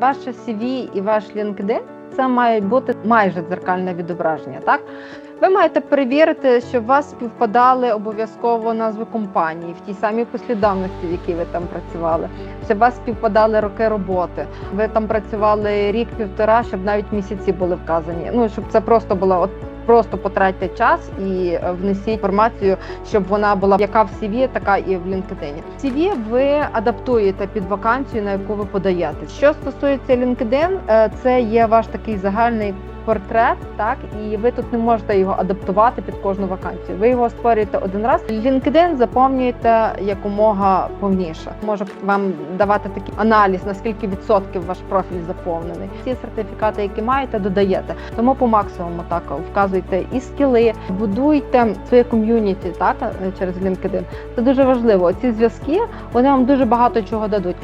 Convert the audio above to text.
Ваше CV і ваш LinkedIn це має бути майже дзеркальне відображення. Так ви маєте перевірити, щоб вас співпадали обов'язково назви компанії в тій самій послідовності, в якій ви там працювали, щоб вас співпадали роки роботи. Ви там працювали рік-півтора, щоб навіть місяці були вказані. Ну щоб це просто було от. Просто потратьте час і е, внесіть інформацію, щоб вона була яка в CV, така і в LinkedIn. CV ви адаптуєте під вакансію, на яку ви подаєте. Що стосується LinkedIn, е, це є ваш такий загальний портрет, так і ви тут не можете його адаптувати під кожну вакансію. Ви його створюєте один раз. LinkedIn заповнюєте якомога повніше. Може вам давати такий аналіз, наскільки відсотків ваш профіль заповнений. Ці сертифікати, які маєте, додаєте. Тому по максимуму так вказуйте і скіли, будуйте своє ком'юніті, так через LinkedIn. Це дуже важливо. Ці зв'язки вони вам дуже багато чого дадуть.